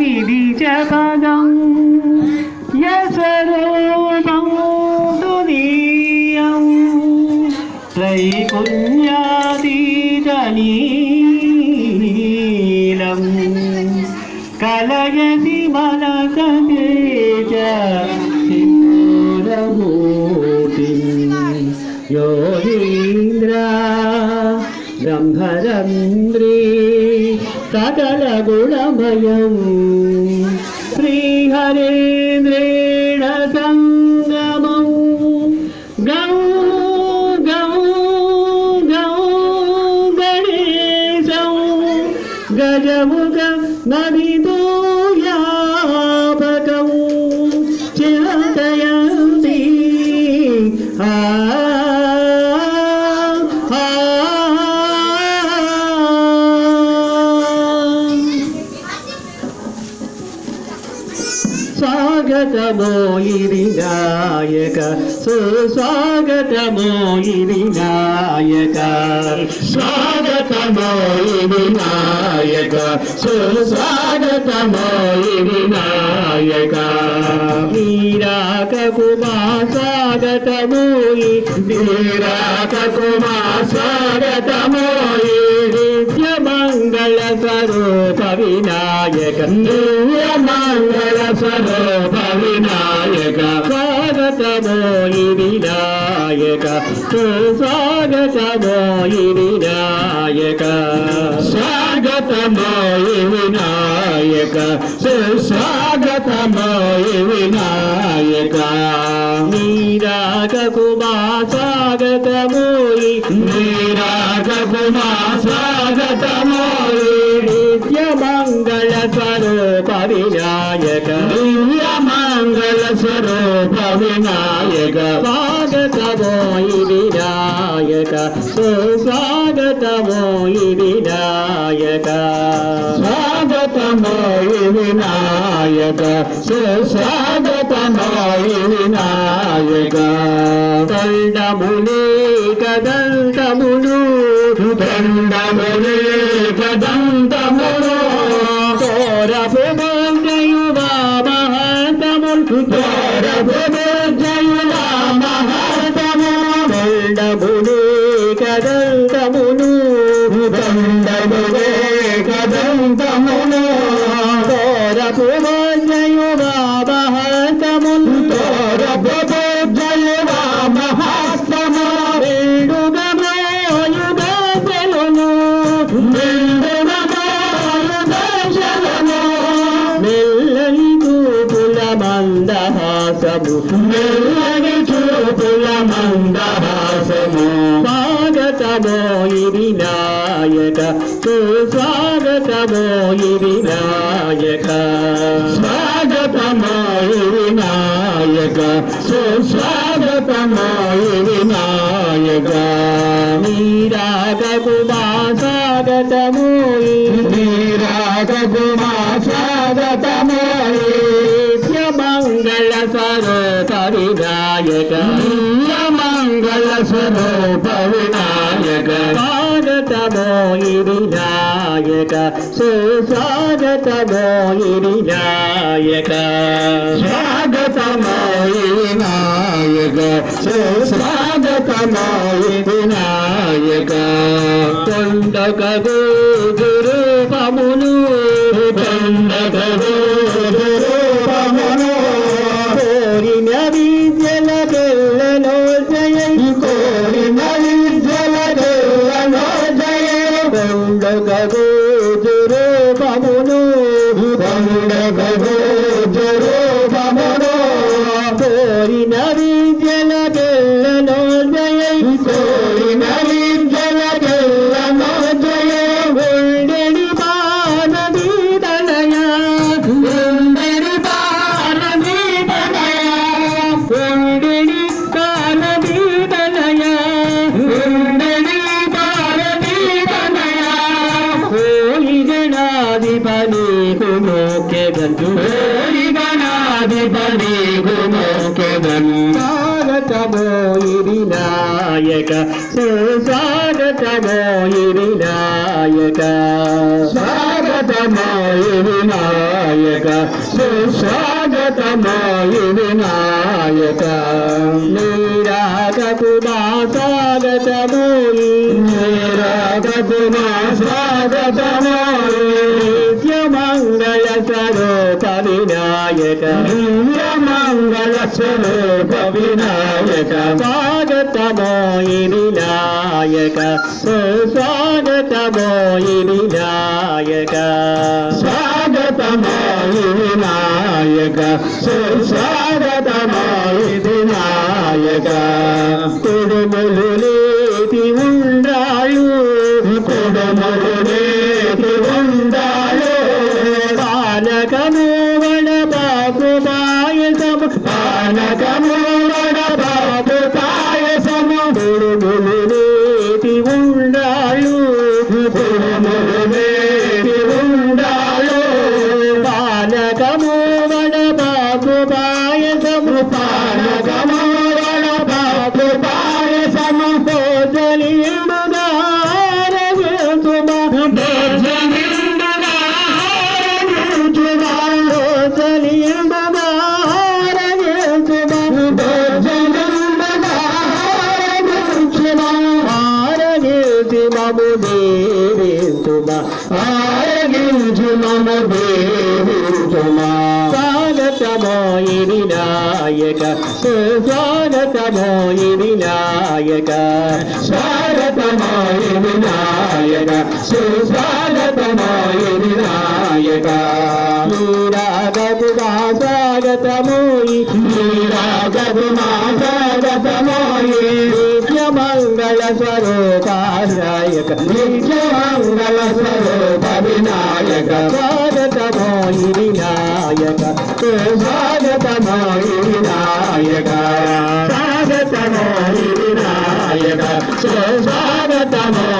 നിധി ജപദം യസരൂപം തുനീയം ത്രൈപുണ്യാതീതനീലം കലയ దిగంబరమ్రీ సకల గుణమయం శ్రీహరేంద్రేణ సంగమం గౌ గౌ గౌ గణేశం గజముగ నదిదో స్వాగతమో ఈ వినాయక సుస్వాగతమో ఈ వినాయక. స్వాగతమో ఈ వినాయక సుస్వాగతమో ఈ వినాయక. నీరాకకు మా స్వాగతము ఈ నీరాకకు మా స్వాగతము ఈ నిత్య మంగళ స్వరూప వినాయక. నిత్య మంగళ స్వరూప వినాయక స్వాగతమో వినాయక. సుస్వాగతమో వినాయక స్వాగతమో వినాయక సుస్వాగతమో వినాయక. నీరాగ మా స్వాగతము నీరాగ నీరాగకు మా స్వాగతము మంగళ స్వరూప వినాయక దివ్య మంగళ స్వరూప వినాయక స్వాగతమో వినాయక సుస్వాగతమో వినాయక స్వాగతమో వినాయక సుస్వాగతమో వినాయక దండములే కదండములు దండముని కదంతమును తోరపు మంగయు మహతములు తోరపు మంగయు మహతము దండముని కదంతమును దండముని కదంతమును తోరపు మందహాసము చూపుల మందహాసము. స్వాగతమో ఇది నాయక. సుస్వాగతమో ఇది నాయక. స్వాగతమో ఇది నాయక. సుస్వాగతమో ఇది నాయక. నీరాగకు మా స్వాగతము నీరాగకు మా స్వాగతము మంగళ స్వరూప వినాయక. మంగళ స్వరూప వినాయక. స్వాగతమో ఈ వినాయక. సుస్వాగతమో ఈ వినాయక స్వాగతమో ఈ వినాయక. సుస్వాగతమో ఈ వినాయక కొండకగు గురూపమును కొండకగు నాయక సుస్వాగతమో ఇరి నాయక. స్వాగతమో ఇరి నాయక సుస్వాగతమో ఇరి నాయక. నీరాగకు మా స్వాగతమోయి నీరాగకు మా స్వాగతమోయి నిత్యమంగళ స్వరూప వినాయక నిత్యమంగళ స్వరూప వినాయక స్వాగతమోయి వినాయక సుస్వాగతమోయి వినాయక స్వాగతమోయి వినాయక సుస్వాగతమోయి వినాయక కుడుములు ఆరగించు మము దేవించుమా స్వాగతమోయి వినాయక స్వాగతమోయి వినాయక స్వాగతమోయి వినాయక సుస్వాగతమోయి వినాయక నీరాగము మా స్వాగతమోయి నీరాగము మా స్వాగతమోయి నిత్యమంగళ స్వరూపాయక నిత్యమంగళ వినాయక